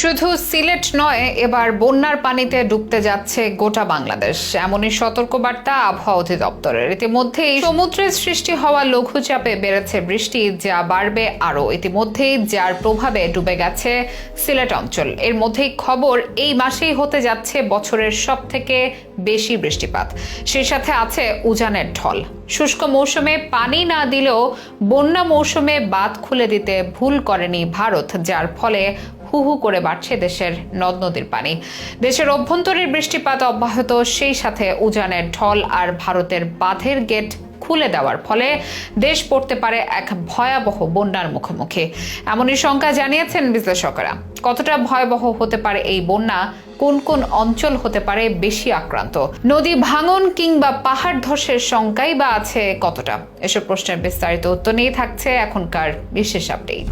শুধু সিলেট নয়, এবার বন্যার পানিতে ডুবতে যাচ্ছে গোটা বাংলাদেশ। এমনই সতর্কবার্তা আবহাওয়া অধিদপ্তরের। ইতিমধ্যেই সমুদ্রের সৃষ্টি হওয়া লঘুচাপে বেড়েছে বৃষ্টি, যা বাড়বে আরও। ইতিমধ্যেই যার প্রভাবে ডুবে গেছে সিলেট অঞ্চল। এর মধ্যেই খবর, এই মাসেই হতে যাচ্ছে বছরের সব থেকে বেশি বৃষ্টিপাত। সেই সাথে আছে উজানের ঢল। শুষ্ক মৌসুমে পানি না দিলেও বন্যা মৌসুমে বাঁধ খুলে দিতে ভুল করেনি ভারত, যার ফলে হু হু করে বাড়ছে দেশের নদ নদীর পানি। দেশের অভ্যন্তরীণ বৃষ্টিপাত অব্যাহত, সেই সাথে উজানের ঢল আর ভারতের বাঁধের গেট খুলে দেওয়ার ফলে দেশ পড়তে পারে এক ভয়াবহ বন্যার মুখোমুখি। এমনই শঙ্কা জানিয়েছেন বিশ্লেষকরা। কতটা ভয়াবহ হতে পারে এই বন্যা? কোন কোন অঞ্চল হতে পারে বেশি আক্রান্ত? নদী ভাঙন কিংবা পাহাড় ধসের শঙ্কাই বা আছে কতটা? এসব প্রশ্নের বিস্তারিত উত্তর নিয়ে থাকছে এখনকার বিশেষ আপডেট।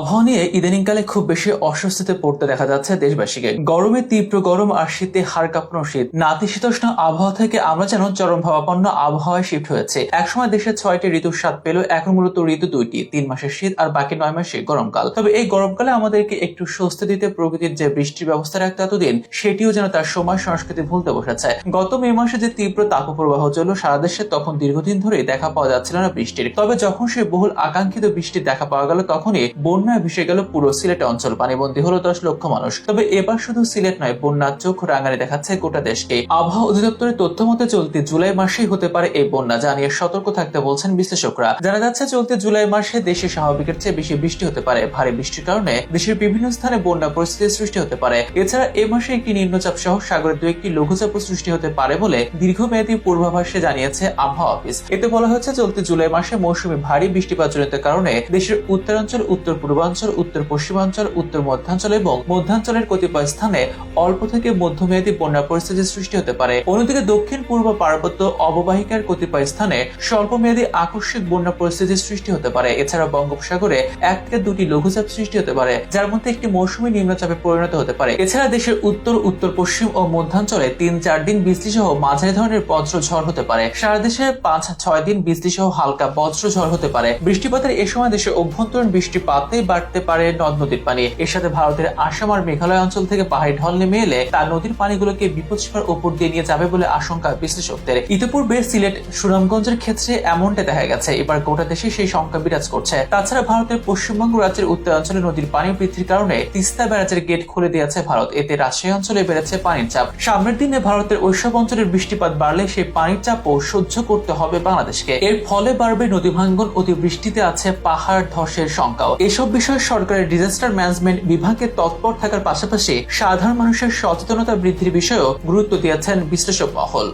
আবহাওয়া নিয়ে ইদানিংকালে খুব বেশি অস্বস্তিতে পড়তে দেখা যাচ্ছে দেশবাসীকে। গরমে তীব্র গরম আর শীতে হাড় কাঁপানো শীত। নাতিশীতোষ্ণ আবহাওয়া থেকে আমরা যেন চরম ভাবাপন্ন আবহাওয়ায় শিফট হয়েছে। একসময় দেশের ছয়টি ঋতুর স্বাদ পেল, এখন মূলত ঋতু দুইটি, তিন মাসের শীত আর বাকি নয় মাসে গরমকাল। তবে এই গরমকালে আমাদেরকে একটু স্বস্তি দিতে প্রকৃতির যে বৃষ্টির ব্যবস্থা রাখতে এতদিন, সেটিও যেন তার সময় সংস্কৃতি ভুলতে বসেছে। গত মে মাসে যে তীব্র তাপপ্রবাহ চলল সারা দেশে, তখন দীর্ঘদিন ধরে দেখা পাওয়া যাচ্ছিল না বৃষ্টির। তবে যখন সেই বহুল আকাঙ্ক্ষিত বৃষ্টি দেখা পাওয়া গেল, তখনই বন্যায় ভেসে গেল পুরো সিলেট অঞ্চল। পানিবন্দী হলো দশ লক্ষ মানুষ। তবে এবার শুধু সিলেট নয় বন্যার চোখ রাঙানি দেখাচ্ছে গোটা দেশকে। আবহাওয়া অধিদপ্তরের তথ্য মতে চলতি জুলাই মাসেই হতে পারে এই বন্যা। যা নিয়ে সতর্ক থাকতে বলছেন বিশ্লেষকরা। জানা যাচ্ছে, চলতি জুলাই মাসে দেশে স্বাভাবিকের চেয়ে বেশি বৃষ্টি হতে পারে। ভারী বৃষ্টির কারণে দেশের বিভিন্ন স্থানে বন্যা পরিস্থিতির সৃষ্টি হতে পারে। এছাড়া এ মাসে একটি নিম্নচাপ সহ সাগরের দু একটি লঘুচাপ সৃষ্টি হতে পারে বলে দীর্ঘমেয়াদী পূর্বাভাসে জানিয়েছে আবহাওয়া অফিস। এতে বলা হয়েছে, চলতি জুলাই মাসে মৌসুমী ভারী বৃষ্টিপাত জনিত কারণে দেশের উত্তরাঞ্চল উত্তর পূর্বাঞ্চল, উত্তর পশ্চিমাঞ্চল, উত্তর মধ্যাঞ্চল এবং মধ্যাঞ্চলের কতিপয় স্থানে অল্প থেকে মধ্যমেয়াদী বন্যা পরিস্থিতির সৃষ্টি হতে পারে। অন্যদিকে দক্ষিণ, পূর্ব পার্বত্য অববাহিকার কতিপয় স্থানে স্বল্পমেয়াদী আকস্মিক বন্যা পরিস্থিতির সৃষ্টি হতে পারে। এছাড়া বঙ্গোপসাগরে এক থেকে দুটি লঘুচাপ সৃষ্টি হতে পারে, যার মধ্যে একটি মৌসুমী নিম্নচাপে পরিণত হতে পারে। এছাড়া দেশের উত্তর উত্তর পশ্চিম ও মধ্যাঞ্চলে তিন চার দিন বৃষ্টি সহ মাঝারি ধরনের বজ্র ঝড় হতে পারে। সারা দেশে পাঁচ ছয় দিন বৃষ্টি সহ হালকা বজ্র ঝড় হতে পারে। বৃষ্টিপাতের এ সময় দেশে অভ্যন্তরীণ বৃষ্টিপাতেই বাড়তে পারে নদ নদীর পানি। এর সাথে ভারতের আসাম আর মেঘালয় অঞ্চল থেকে পাহাড়ি ঢল নেমে এলে তা নদীর পানিগুলোকে বিপদসীমার উপর দিয়ে নিয়ে যাবে বলে আশঙ্কা বিশ্লেষকদের। ইতিপূর্বে সিলেট, সুনামগঞ্জের ক্ষেত্রে এমনটা দেখা গেছে। এবার গোটা দেশে সেই শঙ্কা বিরাজ করছে। তাছাড়া ভারতের পশ্চিমবঙ্গ রাজ্যের উত্তরাঞ্চলে নদীর পানি বৃদ্ধির কারণে তিস্তা ব্যারাজের গেট খুলে দিয়েছে ভারত। এতে রাজশাহী অঞ্চলে বেড়েছে পানির চাপ। সামনের দিনে ভারতের ওইসব অঞ্চলের বৃষ্টিপাত বাড়লে সেই পানির চাপও সহ্য করতে হবে বাংলাদেশকে। এর ফলে বাড়বে নদী ভাঙ্গন অতিবৃষ্টিতে আছে পাহাড় ধসের শঙ্কাও। এসব বিষয়ে সরকারের ডিজাস্টার ম্যানেজমেন্ট বিভাগে তৎপর থাকার পাশাপাশি সাধারণ মানুষের সচেতনতা বৃদ্ধির বিষয়েও গুরুত্ব দিয়েছেন বিশ্লেষক মহল।